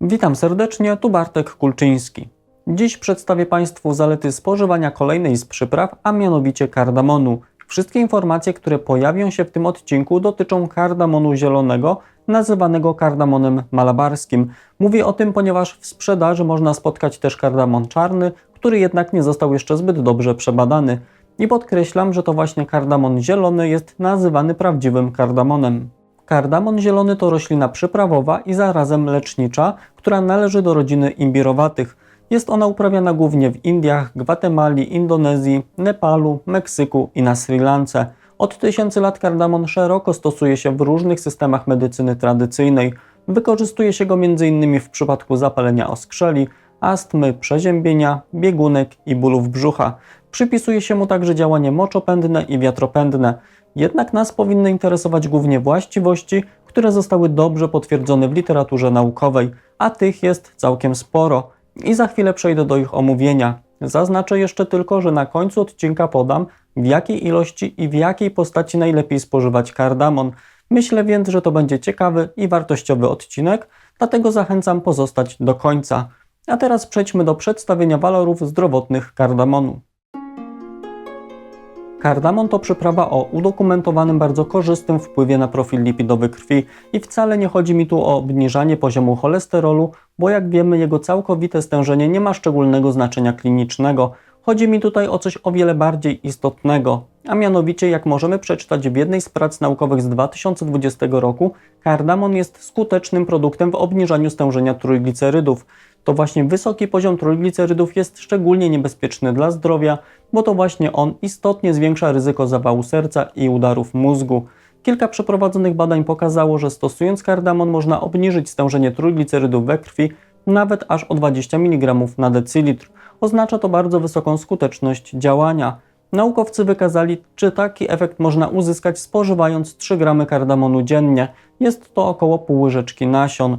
Witam serdecznie, tu Bartek Kulczyński. Dziś przedstawię Państwu zalety spożywania kolejnej z przypraw, a mianowicie kardamonu. Wszystkie informacje, które pojawią się w tym odcinku dotyczą kardamonu zielonego, nazywanego kardamonem malabarskim. Mówię o tym, ponieważ w sprzedaży można spotkać też kardamon czarny, który jednak nie został jeszcze zbyt dobrze przebadany. I podkreślam, że to właśnie kardamon zielony jest nazywany prawdziwym kardamonem. Kardamon zielony to roślina przyprawowa i zarazem lecznicza, która należy do rodziny imbirowatych. Jest ona uprawiana głównie w Indiach, Gwatemali, Indonezji, Nepalu, Meksyku i na Sri Lance. Od tysięcy lat kardamon szeroko stosuje się w różnych systemach medycyny tradycyjnej. Wykorzystuje się go m.in. w przypadku zapalenia oskrzeli, astmy, przeziębienia, biegunek i bólów brzucha. Przypisuje się mu także działanie moczopędne i wiatropędne. Jednak nas powinny interesować głównie właściwości, które zostały dobrze potwierdzone w literaturze naukowej, a tych jest całkiem sporo. I za chwilę przejdę do ich omówienia. Zaznaczę jeszcze tylko, że na końcu odcinka podam, w jakiej ilości i w jakiej postaci najlepiej spożywać kardamon. Myślę więc, że to będzie ciekawy i wartościowy odcinek, dlatego zachęcam pozostać do końca. A teraz przejdźmy do przedstawienia walorów zdrowotnych kardamonu. Kardamon to przyprawa o udokumentowanym bardzo korzystnym wpływie na profil lipidowy krwi i wcale nie chodzi mi tu o obniżanie poziomu cholesterolu, bo jak wiemy jego całkowite stężenie nie ma szczególnego znaczenia klinicznego. Chodzi mi tutaj o coś o wiele bardziej istotnego, a mianowicie jak możemy przeczytać w jednej z prac naukowych z 2020 roku, kardamon jest skutecznym produktem w obniżaniu stężenia trójglicerydów. To właśnie wysoki poziom trójglicerydów jest szczególnie niebezpieczny dla zdrowia, bo to właśnie on istotnie zwiększa ryzyko zawału serca i udarów mózgu. Kilka przeprowadzonych badań pokazało, że stosując kardamon można obniżyć stężenie trójglicerydów we krwi nawet aż o 20 mg na decylitr. Oznacza to bardzo wysoką skuteczność działania. Naukowcy wykazali, czy taki efekt można uzyskać spożywając 3 g kardamonu dziennie. Jest to około pół łyżeczki nasion.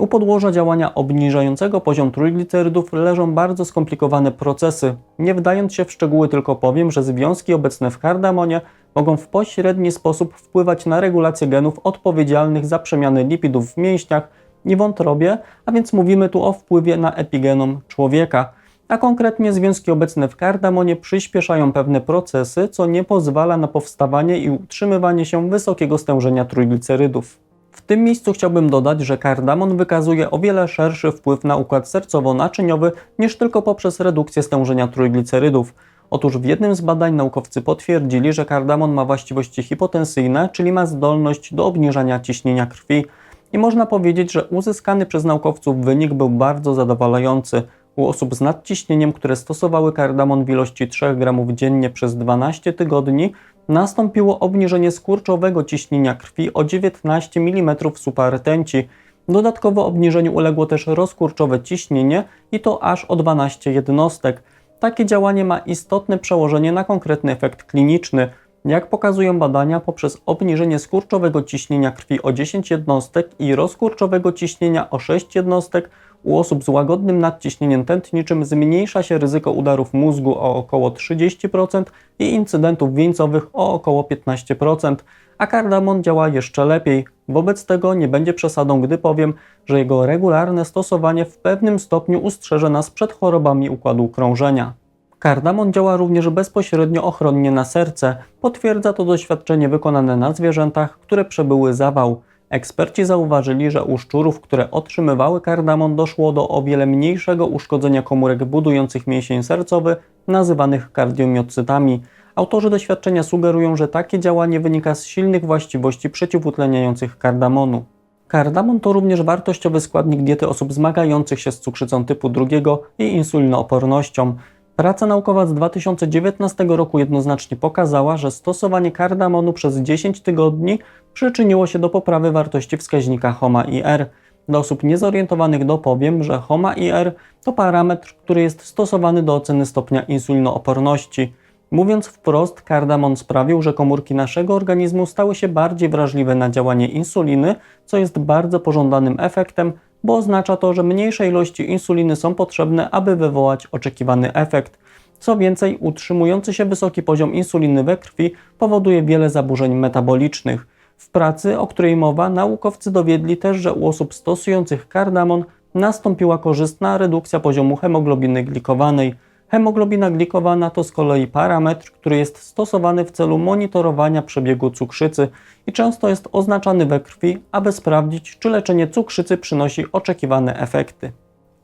U podłoża działania obniżającego poziom trójglicerydów leżą bardzo skomplikowane procesy. Nie wdając się w szczegóły tylko powiem, że związki obecne w kardamonie mogą w pośredni sposób wpływać na regulację genów odpowiedzialnych za przemiany lipidów w mięśniach i wątrobie, a więc mówimy tu o wpływie na epigenom człowieka. A konkretnie związki obecne w kardamonie przyspieszają pewne procesy, co nie pozwala na powstawanie i utrzymywanie się wysokiego stężenia trójglicerydów. W tym miejscu chciałbym dodać, że kardamon wykazuje o wiele szerszy wpływ na układ sercowo-naczyniowy niż tylko poprzez redukcję stężenia trójglicerydów. Otóż w jednym z badań naukowcy potwierdzili, że kardamon ma właściwości hipotensyjne, czyli ma zdolność do obniżania ciśnienia krwi. I można powiedzieć, że uzyskany przez naukowców wynik był bardzo zadowalający. U osób z nadciśnieniem, które stosowały kardamon w ilości 3 g dziennie przez 12 tygodni, nastąpiło obniżenie skurczowego ciśnienia krwi o 19 mm supartenci. Dodatkowo obniżeniu uległo też rozkurczowe ciśnienie i to aż o 12 jednostek. Takie działanie ma istotne przełożenie na konkretny efekt kliniczny. Jak pokazują badania, poprzez obniżenie skurczowego ciśnienia krwi o 10 jednostek i rozkurczowego ciśnienia o 6 jednostek, u osób z łagodnym nadciśnieniem tętniczym zmniejsza się ryzyko udarów mózgu o około 30% i incydentów wieńcowych o około 15%, a kardamon działa jeszcze lepiej. Wobec tego nie będzie przesadą, gdy powiem, że jego regularne stosowanie w pewnym stopniu ustrzeże nas przed chorobami układu krążenia. Kardamon działa również bezpośrednio ochronnie na serce. Potwierdza to doświadczenie wykonane na zwierzętach, które przebyły zawał. Eksperci zauważyli, że u szczurów, które otrzymywały kardamon, doszło do o wiele mniejszego uszkodzenia komórek budujących mięsień sercowy, nazywanych kardiomiocytami. Autorzy doświadczenia sugerują, że takie działanie wynika z silnych właściwości przeciwutleniających kardamonu. Kardamon to również wartościowy składnik diety osób zmagających się z cukrzycą typu drugiego i insulinoopornością. Praca naukowa z 2019 roku jednoznacznie pokazała, że stosowanie kardamonu przez 10 tygodni przyczyniło się do poprawy wartości wskaźnika HOMA-IR. Dla osób niezorientowanych dopowiem, że HOMA-IR to parametr, który jest stosowany do oceny stopnia insulinooporności. Mówiąc wprost, kardamon sprawił, że komórki naszego organizmu stały się bardziej wrażliwe na działanie insuliny, co jest bardzo pożądanym efektem, bo oznacza to, że mniejsze ilości insuliny są potrzebne, aby wywołać oczekiwany efekt. Co więcej, utrzymujący się wysoki poziom insuliny we krwi powoduje wiele zaburzeń metabolicznych. W pracy, o której mowa, naukowcy dowiedli też, że u osób stosujących kardamon nastąpiła korzystna redukcja poziomu hemoglobiny glikowanej. Hemoglobina glikowana to z kolei parametr, który jest stosowany w celu monitorowania przebiegu cukrzycy i często jest oznaczany we krwi, aby sprawdzić, czy leczenie cukrzycy przynosi oczekiwane efekty.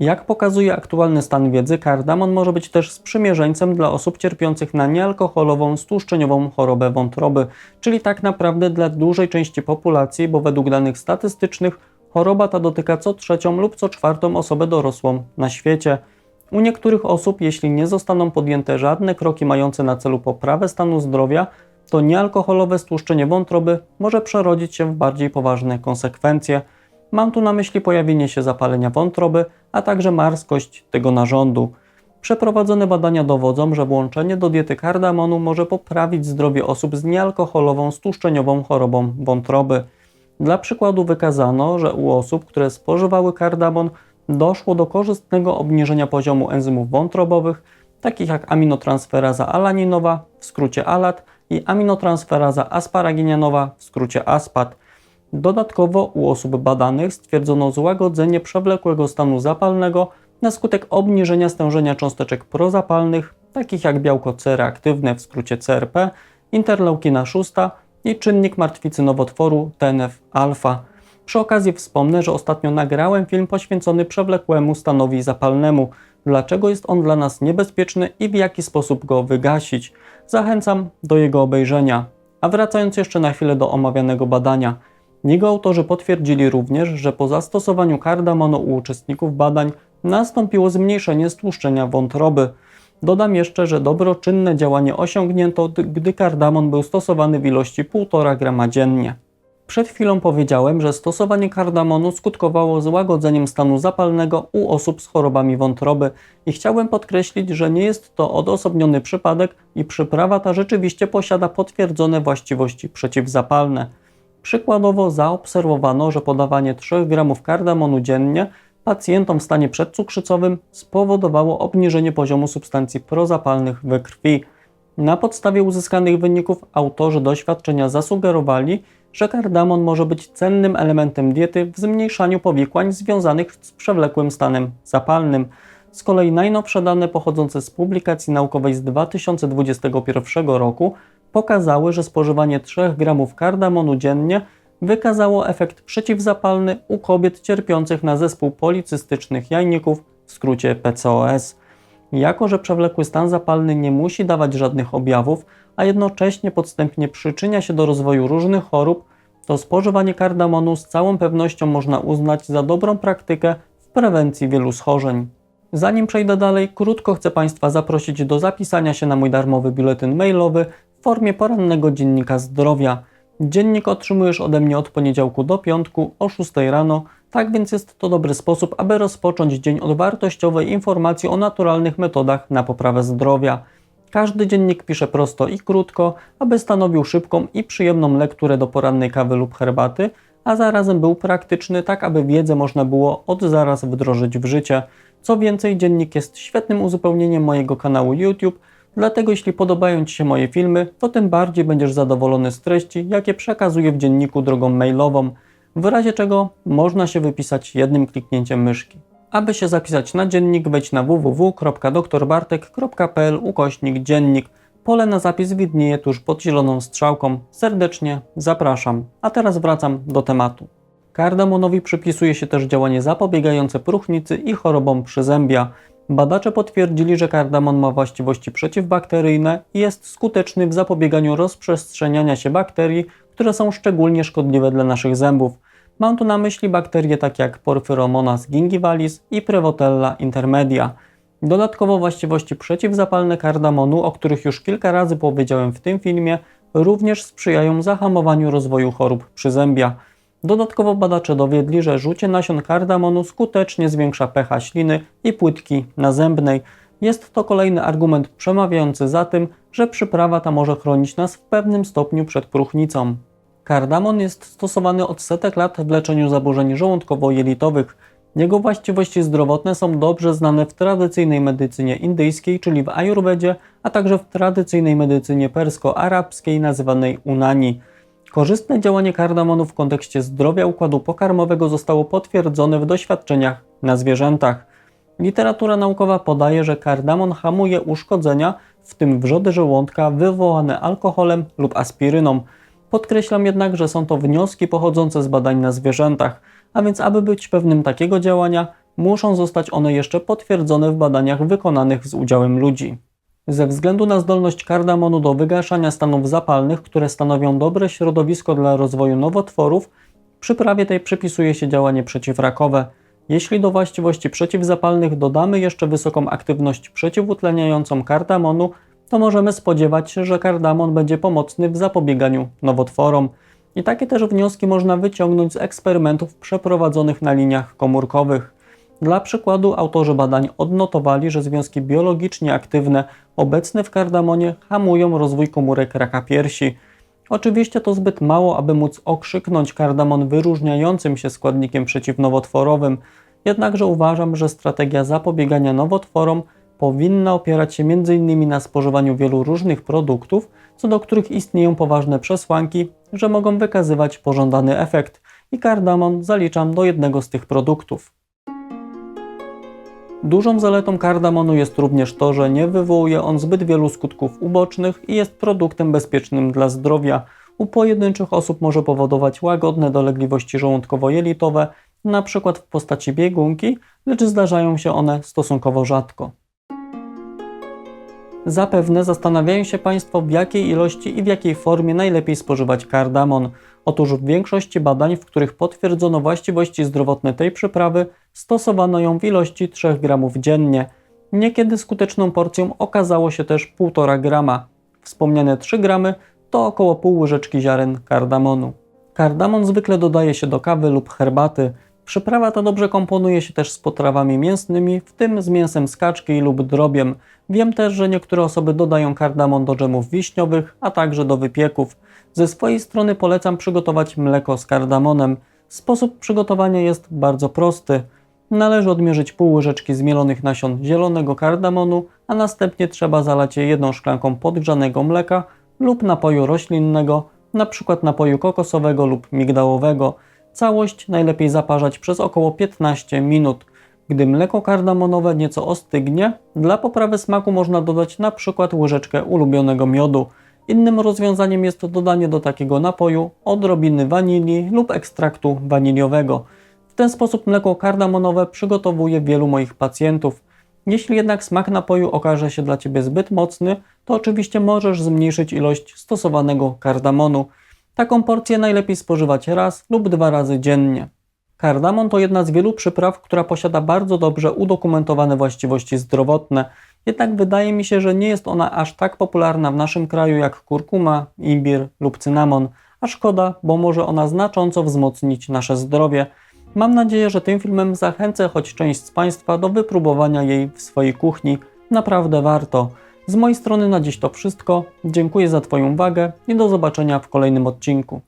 Jak pokazuje aktualny stan wiedzy, kardamon może być też sprzymierzeńcem dla osób cierpiących na niealkoholową, stłuszczeniową chorobę wątroby, czyli tak naprawdę dla dużej części populacji, bo według danych statystycznych choroba ta dotyka co trzecią lub co czwartą osobę dorosłą na świecie. U niektórych osób, jeśli nie zostaną podjęte żadne kroki mające na celu poprawę stanu zdrowia, to niealkoholowe stłuszczenie wątroby może przerodzić się w bardziej poważne konsekwencje. Mam tu na myśli pojawienie się zapalenia wątroby, a także marskość tego narządu. Przeprowadzone badania dowodzą, że włączenie do diety kardamonu może poprawić zdrowie osób z niealkoholową stłuszczeniową chorobą wątroby. Dla przykładu wykazano, że u osób, które spożywały kardamon, doszło do korzystnego obniżenia poziomu enzymów wątrobowych, takich jak aminotransferaza alaninowa, w skrócie ALAT, i aminotransferaza asparaginianowa, w skrócie ASPAT. Dodatkowo u osób badanych stwierdzono złagodzenie przewlekłego stanu zapalnego na skutek obniżenia stężenia cząsteczek prozapalnych, takich jak białko C reaktywne, w skrócie CRP, interleukina 6 i czynnik martwicy nowotworu TNF-alfa. Przy okazji wspomnę, że ostatnio nagrałem film poświęcony przewlekłemu stanowi zapalnemu, dlaczego jest on dla nas niebezpieczny i w jaki sposób go wygasić. Zachęcam do jego obejrzenia. A wracając jeszcze na chwilę do omawianego badania. Jego autorzy potwierdzili również, że po zastosowaniu kardamonu u uczestników badań nastąpiło zmniejszenie stłuszczenia wątroby. Dodam jeszcze, że dobroczynne działanie osiągnięto, gdy kardamon był stosowany w ilości 1,5 grama dziennie. Przed chwilą powiedziałem, że stosowanie kardamonu skutkowało złagodzeniem stanu zapalnego u osób z chorobami wątroby i chciałem podkreślić, że nie jest to odosobniony przypadek i przyprawa ta rzeczywiście posiada potwierdzone właściwości przeciwzapalne. Przykładowo zaobserwowano, że podawanie 3 g kardamonu dziennie pacjentom w stanie przedcukrzycowym spowodowało obniżenie poziomu substancji prozapalnych we krwi. Na podstawie uzyskanych wyników autorzy doświadczenia zasugerowali, że kardamon może być cennym elementem diety w zmniejszaniu powikłań związanych z przewlekłym stanem zapalnym. Z kolei najnowsze dane pochodzące z publikacji naukowej z 2021 roku pokazały, że spożywanie 3 gramów kardamonu dziennie wykazało efekt przeciwzapalny u kobiet cierpiących na zespół policystycznych jajników, w skrócie PCOS. Jako, że przewlekły stan zapalny nie musi dawać żadnych objawów, a jednocześnie podstępnie przyczynia się do rozwoju różnych chorób, to spożywanie kardamonu z całą pewnością można uznać za dobrą praktykę w prewencji wielu schorzeń. Zanim przejdę dalej, krótko chcę Państwa zaprosić do zapisania się na mój darmowy biuletyn mailowy w formie porannego dziennika zdrowia. Dziennik otrzymujesz ode mnie od poniedziałku do piątku o 6 rano, tak więc jest to dobry sposób, aby rozpocząć dzień od wartościowej informacji o naturalnych metodach na poprawę zdrowia. Każdy dziennik pisze prosto i krótko, aby stanowił szybką i przyjemną lekturę do porannej kawy lub herbaty, a zarazem był praktyczny, tak aby wiedzę można było od zaraz wdrożyć w życie. Co więcej, dziennik jest świetnym uzupełnieniem mojego kanału YouTube, dlatego jeśli podobają Ci się moje filmy, to tym bardziej będziesz zadowolony z treści, jakie przekazuję w dzienniku drogą mailową, w razie czego można się wypisać jednym kliknięciem myszki. Aby się zapisać na dziennik, wejdź na www.doktorbartek.pl ukośnik dziennik. Pole na zapis widnieje tuż pod zieloną strzałką. Serdecznie zapraszam. A teraz wracam do tematu. Kardamonowi przypisuje się też działanie zapobiegające próchnicy i chorobom przyzębia. Badacze potwierdzili, że kardamon ma właściwości przeciwbakteryjne i jest skuteczny w zapobieganiu rozprzestrzeniania się bakterii, które są szczególnie szkodliwe dla naszych zębów. Mam tu na myśli bakterie takie jak Porphyromonas gingivalis i Prevotella intermedia. Dodatkowo właściwości przeciwzapalne kardamonu, o których już kilka razy powiedziałem w tym filmie, również sprzyjają zahamowaniu rozwoju chorób przyzębia. Dodatkowo badacze dowiedli, że rzucie nasion kardamonu skutecznie zwiększa pH śliny i płytki nazębnej. Jest to kolejny argument przemawiający za tym, że przyprawa ta może chronić nas w pewnym stopniu przed próchnicą. Kardamon jest stosowany od setek lat w leczeniu zaburzeń żołądkowo-jelitowych. Jego właściwości zdrowotne są dobrze znane w tradycyjnej medycynie indyjskiej, czyli w ajurwedzie, a także w tradycyjnej medycynie persko-arabskiej nazywanej unani. Korzystne działanie kardamonu w kontekście zdrowia układu pokarmowego zostało potwierdzone w doświadczeniach na zwierzętach. Literatura naukowa podaje, że kardamon hamuje uszkodzenia, w tym wrzody żołądka wywołane alkoholem lub aspiryną. Podkreślam jednak, że są to wnioski pochodzące z badań na zwierzętach, a więc aby być pewnym takiego działania, muszą zostać one jeszcze potwierdzone w badaniach wykonanych z udziałem ludzi. Ze względu na zdolność kardamonu do wygaszania stanów zapalnych, które stanowią dobre środowisko dla rozwoju nowotworów, przyprawie tej przypisuje się działanie przeciwrakowe. Jeśli do właściwości przeciwzapalnych dodamy jeszcze wysoką aktywność przeciwutleniającą kardamonu, to możemy spodziewać się, że kardamon będzie pomocny w zapobieganiu nowotworom. I takie też wnioski można wyciągnąć z eksperymentów przeprowadzonych na liniach komórkowych. Dla przykładu autorzy badań odnotowali, że związki biologicznie aktywne obecne w kardamonie hamują rozwój komórek raka piersi. Oczywiście to zbyt mało, aby móc okrzyknąć kardamon wyróżniającym się składnikiem przeciwnowotworowym, jednakże uważam, że strategia zapobiegania nowotworom powinna opierać się m.in. na spożywaniu wielu różnych produktów, co do których istnieją poważne przesłanki, że mogą wykazywać pożądany efekt i kardamon zaliczam do jednego z tych produktów. Dużą zaletą kardamonu jest również to, że nie wywołuje on zbyt wielu skutków ubocznych i jest produktem bezpiecznym dla zdrowia. U pojedynczych osób może powodować łagodne dolegliwości żołądkowo-jelitowe, np. w postaci biegunki, lecz zdarzają się one stosunkowo rzadko. Zapewne zastanawiają się Państwo, w jakiej ilości i w jakiej formie najlepiej spożywać kardamon. Otóż w większości badań, w których potwierdzono właściwości zdrowotne tej przyprawy, stosowano ją w ilości 3 gramów dziennie. Niekiedy skuteczną porcją okazało się też 1,5 grama. Wspomniane 3 gramy to około pół łyżeczki ziaren kardamonu. Kardamon zwykle dodaje się do kawy lub herbaty. Przyprawa ta dobrze komponuje się też z potrawami mięsnymi, w tym z mięsem z kaczki lub drobiem. Wiem też, że niektóre osoby dodają kardamon do dżemów wiśniowych, a także do wypieków. Ze swojej strony polecam przygotować mleko z kardamonem. Sposób przygotowania jest bardzo prosty. Należy odmierzyć pół łyżeczki zmielonych nasion zielonego kardamonu, a następnie trzeba zalać je jedną szklanką podgrzanego mleka lub napoju roślinnego, np. napoju kokosowego lub migdałowego. Całość najlepiej zaparzać przez około 15 minut. Gdy mleko kardamonowe nieco ostygnie, dla poprawy smaku można dodać np. łyżeczkę ulubionego miodu. Innym rozwiązaniem jest dodanie do takiego napoju odrobiny wanilii lub ekstraktu waniliowego. W ten sposób mleko kardamonowe przygotowuje wielu moich pacjentów. Jeśli jednak smak napoju okaże się dla Ciebie zbyt mocny, to oczywiście możesz zmniejszyć ilość stosowanego kardamonu. Taką porcję najlepiej spożywać raz lub dwa razy dziennie. Kardamon to jedna z wielu przypraw, która posiada bardzo dobrze udokumentowane właściwości zdrowotne, jednak wydaje mi się, że nie jest ona aż tak popularna w naszym kraju jak kurkuma, imbir lub cynamon, a szkoda, bo może ona znacząco wzmocnić nasze zdrowie. Mam nadzieję, że tym filmem zachęcę choć część z Państwa do wypróbowania jej w swojej kuchni. Naprawdę warto. Z mojej strony na dziś to wszystko. Dziękuję za Twoją uwagę i do zobaczenia w kolejnym odcinku.